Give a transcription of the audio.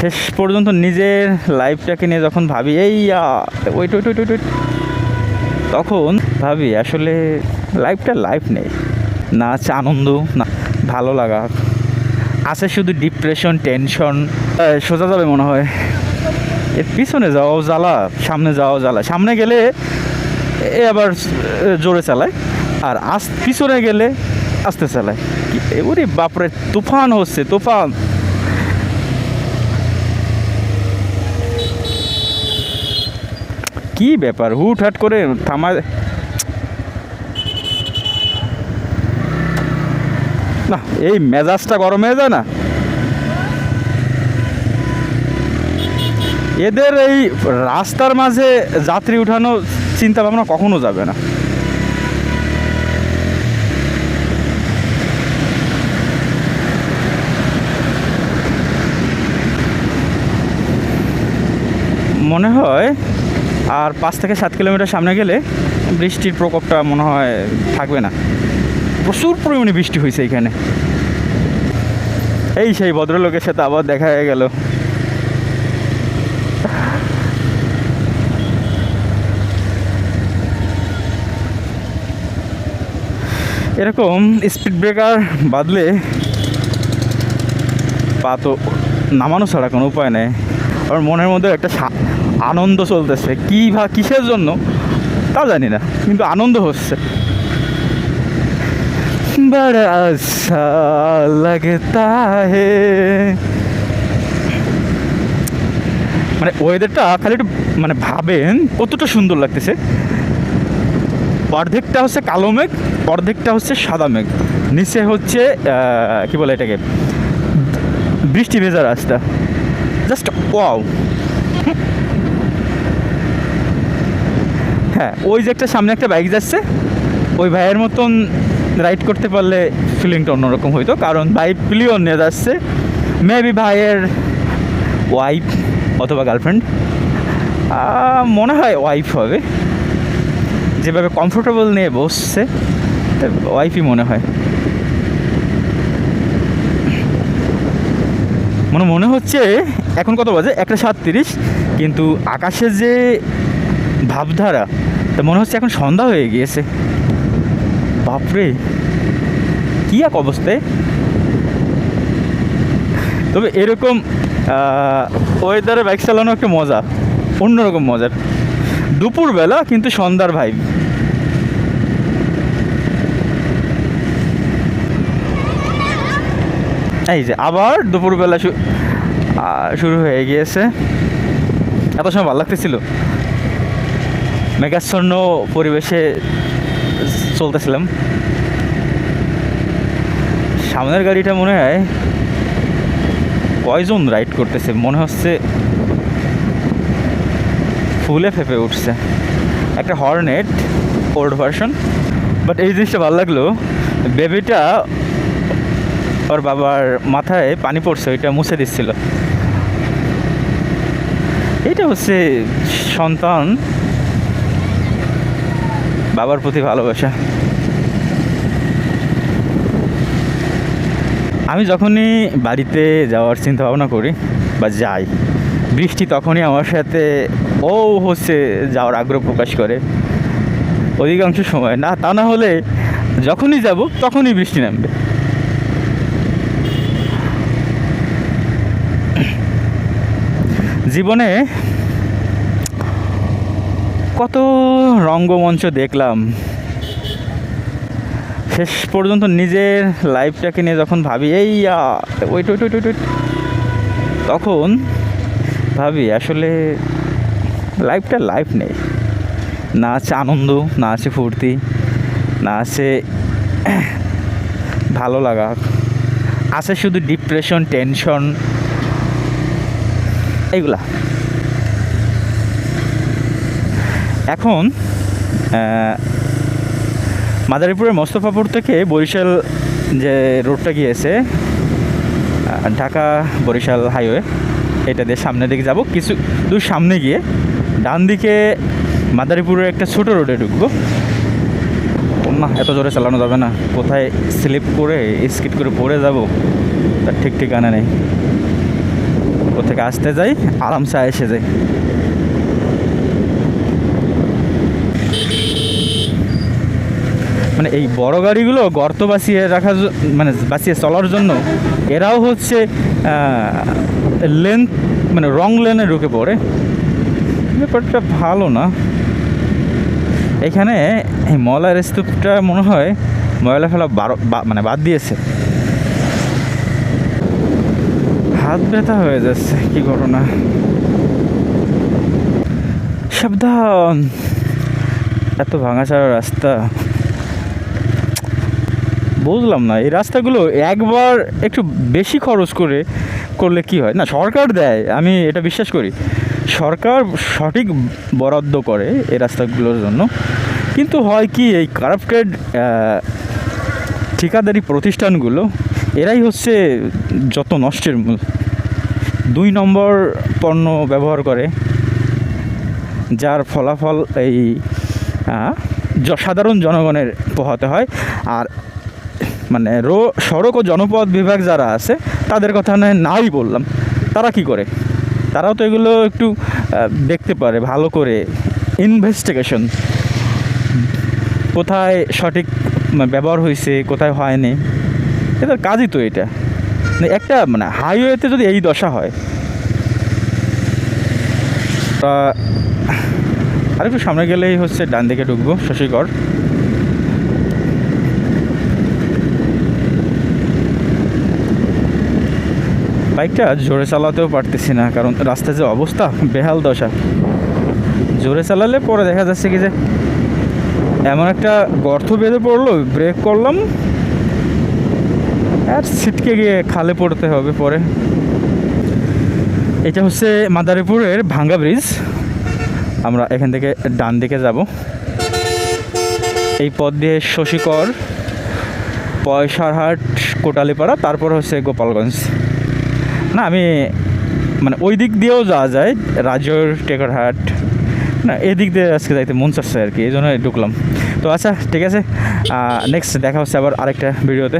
শেষ পর্যন্ত নিজের লাইফটাকে নিয়ে যখন ভাবি, এই ওইট ওইট ওইট ওইট তখন ভাবি, আসলে লাইফটা লাইফ নেই। না আছে আনন্দ, না, ভালো লাগা। আছে শুধু ডিপ্রেশন টেনশন সোজা যাবে মনে হয়। এর পিছনে যাওয়াও জ্বালা, সামনে যাওয়াও জ্বালা। সামনে গেলে এ আবার জোরে চালায়, আর আস, পিছনে গেলে আস্তে চালায়। ওরে বাপরে, তুফান হচ্ছে, তুফান। কি ব্যাপার? হুট হাট করে থামা না, এই মেজাজটা গরম হয়ে যায় না? এদের এই রাস্তার মাঝে যাত্রী উঠানো চিন্তা ভাবনা কখনো যাবে না। মনে হয় আর পাঁচ থেকে সাত কিলোমিটার সামনে গেলে বৃষ্টির প্রকোপটা মনে হয় থাকবে না। প্রচুর পরিমাণে বৃষ্টি হয়েছে এখানে। এই সেই ভদ্রলোকের সাথে আবার দেখা হয়ে গেল। এরকম স্পিড ব্রেকার বাদলে পা তো নামানো ছাড়া কোনো উপায় নেই। আমার মনের মধ্যে একটা আনন্দ চলতেছে, কী বা কিসের জন্য, তা জানি না, কিন্তু আনন্দ হচ্ছে। হে মানে ওয়েদারটা খালি একটু মানে ভাবেন, কতটা সুন্দর লাগতেছে। অর্ধেকটা হচ্ছে কালো মেঘ, অর্ধেকটা হচ্ছে সাদা মেঘ। নিচে হচ্ছে কি বলে এটাকে? বৃষ্টি ভেজা রাস্তা। জাস্ট ওয়াও হ্যাঁ ওই যে একটা সামনে একটা বাইক যাচ্ছে, ওই ভাইয়ের মতন রাইড করতে পারলে ফিলিংটা অন্যরকম হইতো, কারণ ভাই প্লিয়ন নিয়ে যাচ্ছে মেবি ভাইয়ের ওয়াইফ অথবা গার্লফ্রেন্ড মনে হয় ওয়াইফ হবে, যেভাবে কমফোর্টেবল নিয়ে বসছে ওয়াইফই মনে হয়। মনে মনে হচ্ছে, এখন কত বাজে? একটা সাতত্রিশ, কিন্তু আকাশের যে ভাবধারা তা মনে হচ্ছে এখন সন্ধ্যা হয়ে গিয়েছে। বাপরে, কি এক অবস্থায় তবে এরকম ওয়েদারে বাইক চালানো একটা মজা, অন্যরকম মজার। দুপুরবেলা কিন্তু সন্ধ্যার ভাই এই যে আবার দুপুরবেলা শুরু হয়ে গিয়েছে। এত সময় ভালো লাগতেছিল। মেঘাচ্ছন্ন পরিবেশে চলতেছিলাম। সামনের গাড়িটা মনে হয় কয়জন রাইড করতেছে, মনে হচ্ছে ফুলে ফেপে উঠছে। একটা হর্নেট, ওল্ড ভার্সন, বাট এই জিনিসটা ভালো লাগল, বেবিটা ওর বাবার মাথায় পানি পড়ছে, ওইটা মুছে দিচ্ছিল। এটা হচ্ছে সন্তান বাবার প্রতি ভালোবাসা। আমি যখনই বাড়িতে যাওয়ার চিন্তা ভাবনা করি বা যাই, বৃষ্টি তখনই আমার সাথে ও হচ্ছে যাওয়ার আগ্রহ প্রকাশ করে। অধিকাংশ সময় না, তা না হলে যখনই যাব তখনই বৃষ্টি নামবে। জীবনে কত রঙ্গমঞ্চ দেখলাম। শেষ পর্যন্ত নিজের লাইফটাকে নিয়ে যখন ভাবি, এই ওইট ওইট ওইট ওইট তখন ভাবি, আসলে লাইফটা লাইফ নেই। না আছে আনন্দ, না আছে ফুর্তি, না আছে ভালো লাগা। আছে শুধু ডিপ্রেশন টেনশন এইগুলা। এখন মাদারীপুরের মোস্তফাপুর থেকে বরিশাল যে রোডটা গিয়েছে ঢাকা বরিশাল হাইওয়ে, এটা দিয়ে সামনের দিকে যাব। কিছু দূর সামনে গিয়ে ডান দিকে মাদারীপুরের একটা ছোট রোডে ঢুকবো। না, এত জোরে চালানো যাবে না। কোথায় স্লিপ করে, স্কিট করে পড়ে যাব, তার ঠিক ঠিকানা নেই। কোথায় থেকে আসতে যাই, আরামসে এসে যাই। মানে এই বড় গাড়িগুলো গর্ত বাঁচিয়ে রাখার মানে বাঁচিয়ে চলার জন্য এরাও হচ্ছে লেন মানে রং লেনে ঢুকে পড়ে। ব্যাপারটা ভালো না। এখানে এই ময়লার স্তূপটা মনে হয় ময়লা ফেলা বারো মানে বাদ দিয়েছে। হাত ব্যথা হয়ে যাচ্ছে, কি ঘটনা? সাবধান। এত ভাঙাচাড়া রাস্তা। বুঝলাম না, এই রাস্তাগুলো একবার একটু বেশি খরচ করে করলে কি হয়? না, সরকার দেয়, আমি এটা বিশ্বাস করি। সরকার সঠিক বরাদ্দ করে এই রাস্তাগুলোর জন্য। কিন্তু হয় কি, এই কারাপ্টেড ঠিকাদারি প্রতিষ্ঠানগুলো, এরাই হচ্ছে যত নষ্টের মূল। দুই নম্বর পণ্য ব্যবহার করে, যার ফলাফল এই সাধারণ জনগণের পোহাতে হয়। আর মানে রো, সড়ক ও জনপথ বিভাগ যারা আছে, তাদের কথা নয় নাই বললাম। তারা কি করে? তারাও তো এগুলো একটু দেখতে পারে, ভালো করে। ইনভেস্টিগেশন কোথায় সঠিক মানে ব্যবহার হয়েছে কোথায় হয়নি? এদের কাজই তো এটা। মানে একটা মানে হাইওয়েতে যদি এই দশা হয়, তা আরেকটু সামনে গেলেই হচ্ছে ডান দিকে ঢুকবো, শশীগড়। বাইকটা জোরে চালাতেও পারতেছি না, কারণ রাস্তায় যে অবস্থা, বেহাল দশা। জোরে চালালে পরে দেখা যাচ্ছে কি যে, এমন একটা গর্ত বেঁধে পড়ল, ব্রেক করলাম। আর ছিটকে গিয়ে খালে পড়তে হবে পরে। এটা হচ্ছে মাদারীপুরের ভাঙ্গা ব্রিজ। আমরা এখান থেকে ডান দিকে যাব। এই পথ দিয়ে শশীকর, পয়সারহাট, কোটালিপাড়া, তারপর হচ্ছে গোপালগঞ্জ। না, আমি মানে ওই দিক দিয়েও যাওয়া যায় রাজর টেকরহাট, না এদিক দিয়ে আজকে যাইতে মন চাচ্ছে আর কি, এই জন্য ঢুকলাম। তো আচ্ছা ঠিক আছে নেক্সট দেখা হচ্ছে আবার আরেকটা ভিডিওতে